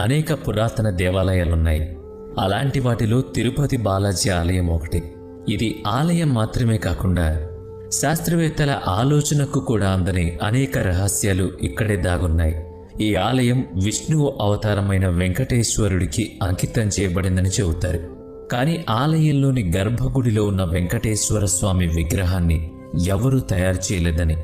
అనేక పురాతన దేవాలయాలున్నాయి. అలాంటి వాటిలో తిరుపతి బాలాజీ ఆలయం ఒకటి. ఇది ఆలయం మాత్రమే కాకుండా శాస్త్రవేత్తల ఆలోచనకు కూడా అందని అనేక రహస్యాలు ఇక్కడే దాగున్నాయి. ఈ ఆలయం విష్ణువు అవతారమైన వెంకటేశ్వరుడికి అంకితం చేయబడిందని చెబుతారు. కానీ ఆలయంలోని గర్భగుడిలో ఉన్న వెంకటేశ్వర స్వామి విగ్రహాన్ని ఎవరూ తయారు చేయలేదని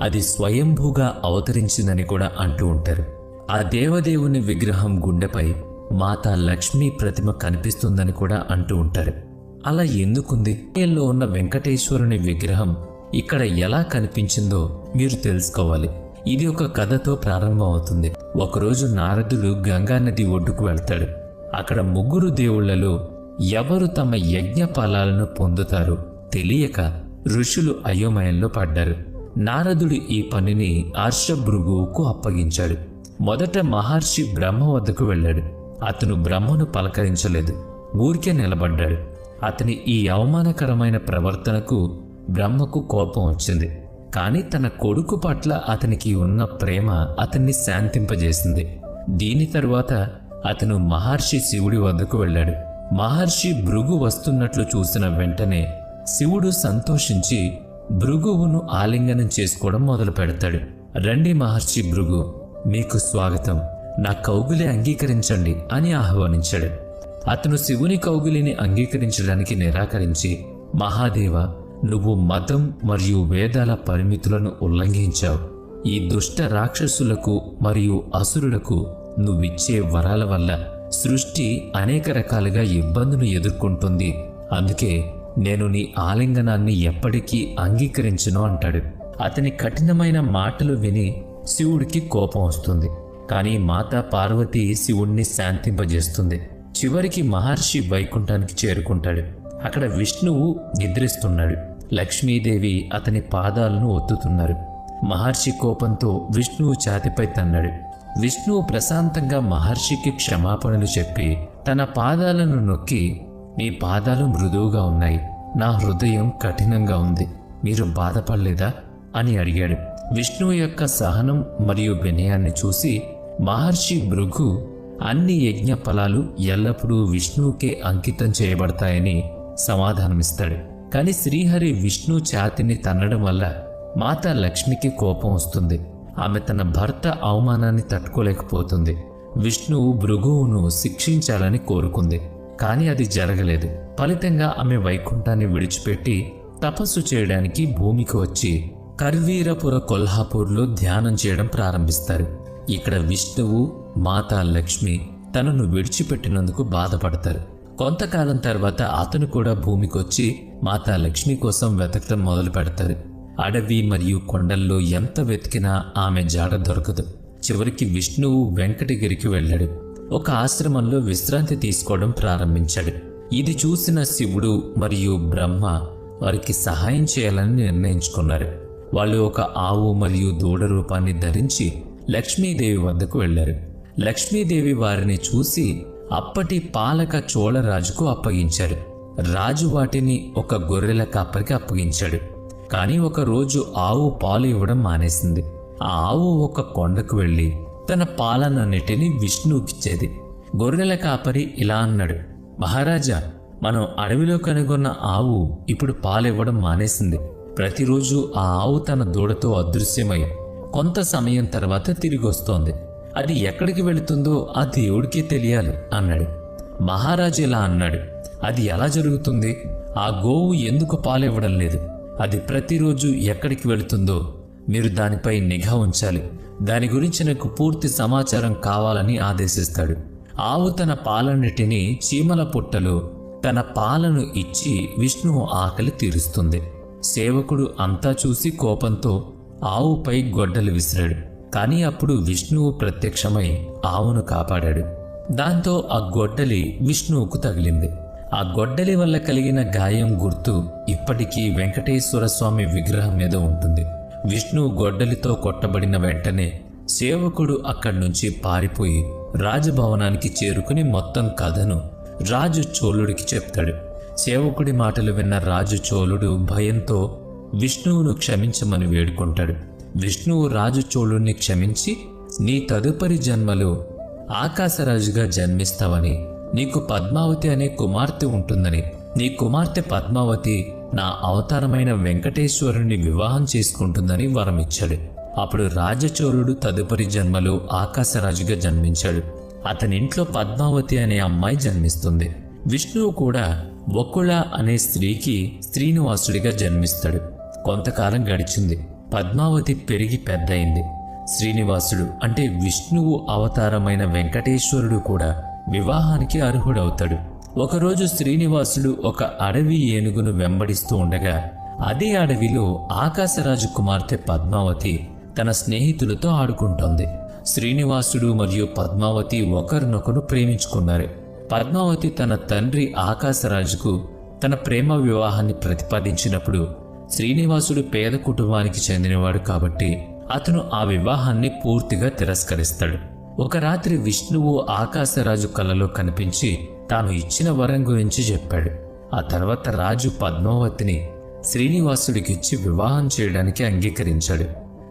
అది స్వయంభూగా అవతరించిందని కూడా అంటూ ఉంటారు. ఆ దేవదేవుని విగ్రహం గుండెపై మాతా లక్ష్మీ ప్రతిమ కనిపిస్తుందని కూడా అంటూ ఉంటారు. అలా ఎందుకుంది? ఆలయంలో ఉన్న వెంకటేశ్వరుని విగ్రహం ఇక్కడ ఎలా కనిపించిందో మీరు తెలుసుకోవాలి. ఇది ఒక కథతో ప్రారంభమవుతుంది. ఒకరోజు నారదుడు గంగా నది ఒడ్డుకు వెళ్తాడు. అక్కడ ముగ్గురు దేవుళ్ళలో ఎవరు తమ యజ్ఞ ఫలాలను పొందుతారో తెలియక ఋషులు అయోమయంలో పడ్డారు. నారదుడు ఈ పనిని హర్షభృగువుకు అప్పగించాడు. మొదట మహర్షి బ్రహ్మ వద్దకు వెళ్ళాడు. అతను బ్రహ్మను పలకరించలేదు. ఊరికే నిలబడ్డాడు. అతని ఈ అవమానకరమైన ప్రవర్తనకు బ్రహ్మకు కోపం వచ్చింది. కానీ తన కొడుకు పట్ల అతనికి ఉన్న ప్రేమ అతన్ని శాంతింపజేసింది. దీని తరువాత అతను మహర్షి శివుడి వద్దకు వెళ్ళాడు. మహర్షి భృగు వస్తున్నట్లు చూసిన వెంటనే శివుడు సంతోషించి భృగువును ఆలింగనం చేసుకోవడం మొదలు పెడతాడు రండి మహర్షి భృగు. మీకు స్వాగతం. నా కౌగులి అంగీకరించండి అని ఆహ్వానించాడు. అతను శివుని కౌగులిని అంగీకరించడానికి నిరాకరించి మహాదేవ నువ్వు మతం మరియు వేదాల పరిమితులను ఉల్లంఘించావు. ఈ దుష్ట రాక్షసులకు మరియు అసురులకు నువ్విచ్చే వరాల వల్ల సృష్టి అనేక రకాలుగా ఇబ్బందులు ఎదుర్కొంటుంది. అందుకే నేను నీ ఆలింగనాన్ని ఎప్పటికీ అంగీకరించను అంటాడు. అతని కఠినమైన మాటలు విని శివుడికి కోపం వస్తుంది. కానీ మాత పార్వతి శివుణ్ణి శాంతింపజేస్తుంది. చివరికి మహర్షి వైకుంఠానికి చేరుకుంటాడు. అక్కడ విష్ణువు నిద్రిస్తున్నాడు. లక్ష్మీదేవి అతని పాదాలను ఒత్తుతున్నారు. మహర్షి కోపంతో విష్ణువు ఛాతిపై తన్నాడు. విష్ణువు ప్రశాంతంగా మహర్షికి క్షమాపణలు చెప్పి తన పాదాలను నొక్కి మీ పాదాలు మృదువుగా ఉన్నాయి. నా హృదయం కఠినంగా ఉంది. మీరు బాధపడలేదా? అని అడిగాడు. విష్ణువు యొక్క సహనం మరియు వినయాన్ని చూసి మహర్షి భృగు అన్ని యజ్ఞ ఫలాలు ఎల్లప్పుడూ విష్ణువుకే అంకితం చేయబడతాయని సమాధానమిస్తాడు. కానీ శ్రీహరి విష్ణు ఛాతిని తన్నడం వల్ల మాత లక్ష్మికి కోపం వస్తుంది. ఆమె తన భర్త అవమానాన్ని తట్టుకోలేకపోతుంది. విష్ణువు భృగువును శిక్షించాలని కోరుకుంది. కానీ అది జరగలేదు. ఫలితంగా ఆమె వైకుంఠాన్ని విడిచిపెట్టి తపస్సు చేయడానికి భూమికి వచ్చి కర్వీరపుర కొల్హాపూర్లో ధ్యానం చేయడం ప్రారంభిస్తారు. ఇక్కడ విష్ణువు మాతా లక్ష్మి తనను విడిచిపెట్టినందుకు బాధపడతారు. కొంతకాలం తర్వాత అతను కూడా భూమికొచ్చి మాతా లక్ష్మి కోసం వెతకడం మొదలు పెడతారు. అడవి మరియు కొండల్లో ఎంత వెతికినా ఆమె జాడ దొరకదు. చివరికి విష్ణువు వెంకటగిరికి వెళ్ళాడు. ఒక ఆశ్రమంలో విశ్రాంతి తీసుకోవడం ప్రారంభించాడు. ఇది చూసిన శివుడు మరియు బ్రహ్మ వారికి సహాయం చేయాలని నిర్ణయించుకున్నారు. వాళ్ళు ఒక ఆవు మరియు దూడ రూపాన్ని ధరించి లక్ష్మీదేవి వద్దకు వెళ్ళారు. లక్ష్మీదేవి వారిని చూసి అప్పటి పాలక చోళరాజుకు అప్పగించారు. రాజు వాటిని ఒక గొర్రెల కాపరికి అప్పగించాడు. కానీ ఒక రోజు ఆవు పాలు ఇవ్వడం మానేసింది. ఆ ఆవు ఒక కొండకు వెళ్ళి తన పాలనన్నిటినీ విష్ణువుకిచ్చేది గొర్రెల కాపరి ఇలా అన్నాడు మహారాజా మనం అడవిలో కనుగొన్న ఆవు ఇప్పుడు పాలివ్వడం మానేసింది. ప్రతిరోజు ఆ ఆవు తన దూడతో అదృశ్యమై కొంత సమయం తర్వాత తిరిగి వస్తోంది అది ఎక్కడికి వెళుతుందో ఆ దేవుడికే తెలియాలి అన్నాడు. మహారాజు ఇలా అన్నాడు అది ఎలా జరుగుతుంది? ఆ గోవు ఎందుకు పాలివ్వడం లేదు? అది ప్రతిరోజు ఎక్కడికి వెళుతుందో మీరు దానిపై నిఘా ఉంచాలి. దాని గురించి నాకు పూర్తి సమాచారం కావాలని ఆదేశిస్తాడు. ఆవు తన పాలన్నిటినీ చీమల పుట్టలో తన పాలను ఇచ్చి విష్ణువు ఆకలి తీరుస్తుంది. సేవకుడు అంతా చూసి కోపంతో ఆవుపై గొడ్డలు విసిరాడు. కానీ అప్పుడు విష్ణువు ప్రత్యక్షమై ఆవును కాపాడాడు. దాంతో ఆ గొడ్డలి విష్ణువుకు తగిలింది. ఆ గొడ్డలి వల్ల కలిగిన గాయం గుర్తు ఇప్పటికీ వెంకటేశ్వర స్వామి విగ్రహం మీద ఉంటుంది. విష్ణువు గొడ్డలితో కొట్టబడిన వెంటనే సేవకుడు అక్కడి నుంచి పారిపోయి రాజభవనానికి చేరుకుని మొత్తం కథను రాజు చోళుడికి చెప్తాడు. సేవకుడి మాటలు విన్న రాజు చోళుడు భయంతో విష్ణువును క్షమించమని వేడుకుంటాడు. విష్ణువు రాజు చోళుణ్ణి క్షమించి నీ తదుపరి జన్మలో ఆకాశరాజుగా జన్మిస్తావని నీకు పద్మావతి అనే కుమార్తె ఉంటుందని నీ కుమార్తె పద్మావతి నా అవతారమైన వెంకటేశ్వరుని వివాహం చేసుకుంటుందని వరమిచ్చాడు. అప్పుడు రాజచోరుడు తదుపరి జన్మలో ఆకాశరాజుగా జన్మించాడు. అతని ఇంట్లో పద్మావతి అనే అమ్మాయి జన్మిస్తుంది. విష్ణువు కూడా వకుళ అనే స్త్రీకి శ్రీనివాసుడిగా జన్మిస్తాడు. కొంతకాలం గడిచింది. పద్మావతి పెరిగి పెద్దయింది. శ్రీనివాసుడు అంటే విష్ణువు అవతారమైన వెంకటేశ్వరుడు కూడా వివాహానికి అర్హుడవుతాడు. ఒకరోజు శ్రీనివాసుడు ఒక అడవి ఏనుగును వెంబడిస్తూ ఉండగా అదే అడవిలో ఆకాశరాజు కుమార్తె పద్మావతి తన స్నేహితులతో ఆడుకుంటోంది. శ్రీనివాసుడు మరియు పద్మావతి ఒకరినొకరు ప్రేమించుకున్నారు. పద్మావతి తన తండ్రి ఆకాశరాజుకు తన ప్రేమ వివాహాన్ని ప్రతిపాదించినప్పుడు శ్రీనివాసుడు పేద కుటుంబానికి చెందినవాడు కాబట్టి అతను ఆ వివాహాన్ని పూర్తిగా తిరస్కరిస్తాడు. ఒక రాత్రి విష్ణువు ఆకాశరాజు కలలో కనిపించి తాను ఇచ్చిన వరం గురించి చెప్పాడు. ఆ తర్వాత రాజు పద్మావతిని శ్రీనివాసుడికిచ్చి వివాహం చేయడానికి అంగీకరించాడు.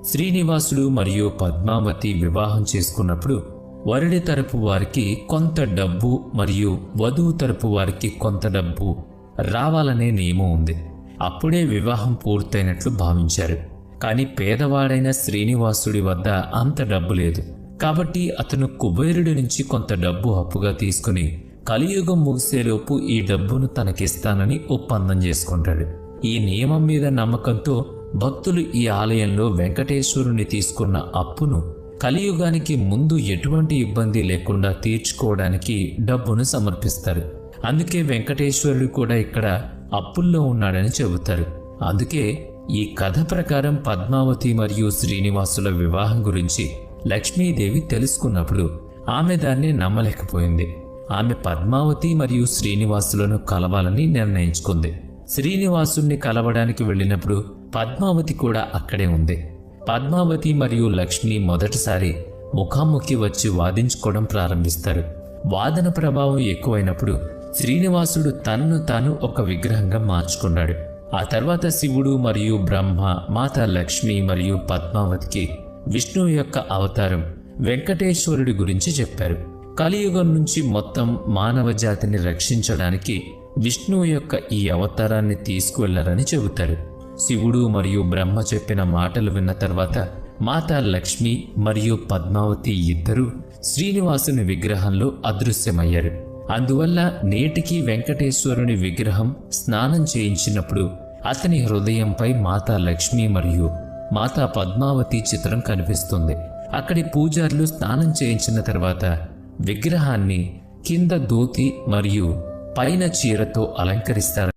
శ్రీనివాసుడు మరియు పద్మావతి వివాహం చేసుకున్నప్పుడు వరుడి తరపు వారికి కొంత డబ్బు మరియు వధువు తరపు వారికి కొంత డబ్బు రావాలనే నియమం ఉంది. అప్పుడే వివాహం పూర్తయినట్లు భావించారు. కానీ పేదవాడైన శ్రీనివాసుడి వద్ద అంత డబ్బు లేదు. కాబట్టి అతను కుబేరుడి నుంచి కొంత డబ్బు అప్పుగా తీసుకుని కలియుగం ముగిసేలోపు ఈ డబ్బును తనకిస్తానని ఒప్పందం చేసుకుంటాడు. ఈ నియమం మీద నమ్మకంతో భక్తులు ఈ ఆలయంలో వెంకటేశ్వరుని తీసుకున్న అప్పును కలియుగానికి ముందు ఎటువంటి ఇబ్బంది లేకుండా తీర్చుకోవడానికి డబ్బును సమర్పిస్తారు. అందుకే వెంకటేశ్వరుడు కూడా ఇక్కడ అప్పుల్లో ఉన్నాడని చెబుతారు. అందుకే ఈ కథ ప్రకారం పద్మావతి మరియు శ్రీనివాసుల వివాహం గురించి లక్ష్మీదేవి తెలుసుకున్నప్పుడు ఆమె దాన్ని నమ్మలేకపోయింది. ఆమె పద్మావతి మరియు శ్రీనివాసులను కలవాలని నిర్ణయించుకుంది. శ్రీనివాసుణ్ణి కలవడానికి వెళ్ళినప్పుడు పద్మావతి కూడా అక్కడే ఉంది. పద్మావతి మరియు లక్ష్మి మొదటిసారి ముఖాముఖి వచ్చి వాదించుకోవడం ప్రారంభిస్తారు. వాదన ప్రభావం ఎక్కువైనప్పుడు శ్రీనివాసుడు తనను తాను ఒక విగ్రహంగా మార్చుకున్నాడు. ఆ తర్వాత శివుడు మరియు బ్రహ్మ మాత లక్ష్మి మరియు పద్మావతికి విష్ణువు యొక్క అవతారం వెంకటేశ్వరుడి గురించి చెప్పారు. కలియుగం నుంచి మొత్తం మానవ జాతిని రక్షించడానికి విష్ణువు యొక్క ఈ అవతారాన్ని తీసుకువెళ్ళారని చెబుతారు. శివుడు మరియు బ్రహ్మ చెప్పిన మాటలు విన్న తర్వాత మాతా లక్ష్మి మరియు పద్మావతి ఇద్దరూ శ్రీనివాసుని విగ్రహంలో అదృశ్యమయ్యారు. అందువల్ల నేటికి వెంకటేశ్వరుని విగ్రహం స్నానం చేయించినప్పుడు అతని హృదయంపై మాతా లక్ష్మి మరియు మాతా పద్మావతి చిత్రం కనిపిస్తుంది. అక్కడి పూజారులు స్నానం చేయించిన తర్వాత విగ్రహాన్ని కింద దోతి మరియు పైన చీరతో అలంకరిస్తారు.